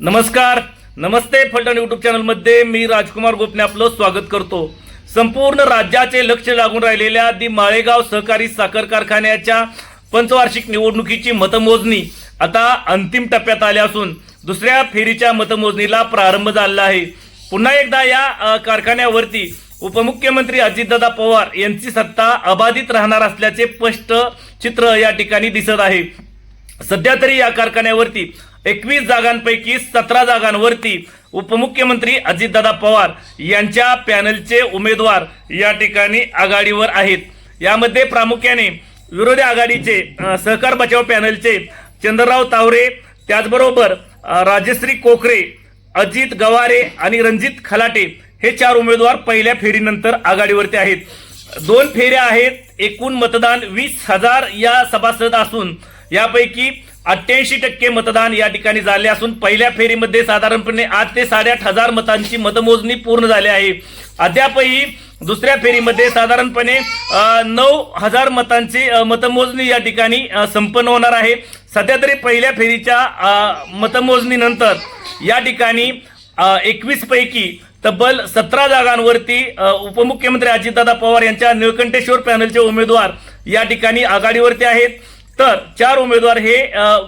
नमस्कार. नमस्ते फलटण यूट्यूब चॅनलमध्ये मी राजकुमार गोपने आपलं स्वागत करतो. संपूर्ण राज्याचे लक्ष लागून राहिलेल्या दी माळेगाव सहकारी साखर कारखान्याच्या पंचवार्षिक निवडणुकीची मतमोजणी आता अंतिम टप्प्यात आली असून दुसऱ्या फेरीच्या मतमोजणीला प्रारंभ झाला आहे. पुन्हा एकदा या कारखान्यावरती उपमुख्यमंत्री अजितदादा पवार यांची सत्ता अबाधित राहणार असल्याचे स्पष्ट चित्र या ठिकाणी दिसत आहे. सध्या तरी या कारखान्यावरती एकवीस जागांपैकी सतरा जागांवरती उपमुख्यमंत्री अजितदादा पवार यांच्या पॅनलचे उमेदवार या ठिकाणी आघाडीवर आहेत. यामध्ये प्रामुख्याने विरोधी आघाडीचे सहकार बचाव पॅनलचे चंद्रराव तावरे त्याचबरोबर राजश्री कोकरे अजित गवारे आणि रणजित खलाटे हे चार उमेदवार पहिल्या फेरीनंतर आघाडीवरती आहेत. दोन फेऱ्या आहेत. एकूण मतदान वीस हजार या सभासद असून यापैकी अठ्ठ्याऐंशी टक्के मतदान या ठिकाणी झाले असून पहिल्या फेरीमध्ये साधारणपणे आठ ते साडेआठ हजार मतांची मतमोजणी पूर्ण झाली आहे. अद्यापही दुसऱ्या फेरीमध्ये साधारणपणे नऊ हजार मतांची मतमोजणी या ठिकाणी संपन्न होणार आहे. सध्या तरी पहिल्या फेरीच्या मतमोजणीनंतर या ठिकाणी एकवीस पैकी तब्बल सतरा जागांवरती उपमुख्यमंत्री अजितदादा पवार यांच्या निळकंठेश्वर पॅनलचे उमेदवार या ठिकाणी आघाडीवरती आहेत. तर चार उमेदवार हे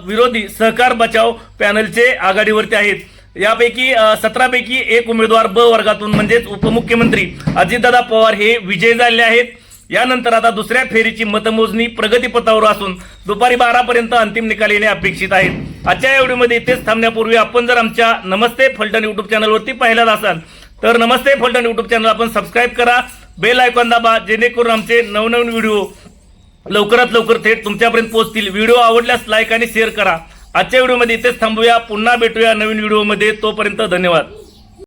विरोधी सहकार बचाव पॅनलचे आघाडीवरती आहेत. यापैकी सतरापैकी एक उमेदवार ब वर्गातून म्हणजेच उपमुख्यमंत्री अजितदादा पवार हे विजयी झाले आहेत. यानंतर आता दुसऱ्या फेरीची मतमोजणी प्रगतीपथावर असून दुपारी बारापर्यंत अंतिम निकाल येणे अपेक्षित आहेत आजच्या एवढीमध्ये इथेच थांबण्यापूर्वी आपण जर आमच्या नमस्ते फलटण युट्यूब चॅनलवरती पाहिलाच असाल तर नमस्ते फलटण युट्यूब चॅनल आपण सबस्क्राईब करा. बेल आयकॉन दाबा जेणेकरून आमचे नवनवीन व्हिडिओ लवकरात लवकर थेट तुमच्यापर्यंत पोहोचतील. व्हिडिओ आवडल्यास लाईक आणि शेअर करा. आजच्या व्हिडिओमध्ये इथेच थांबूया. पुन्हा भेटूया नवीन व्हिडिओमध्ये. तोपर्यंत धन्यवाद.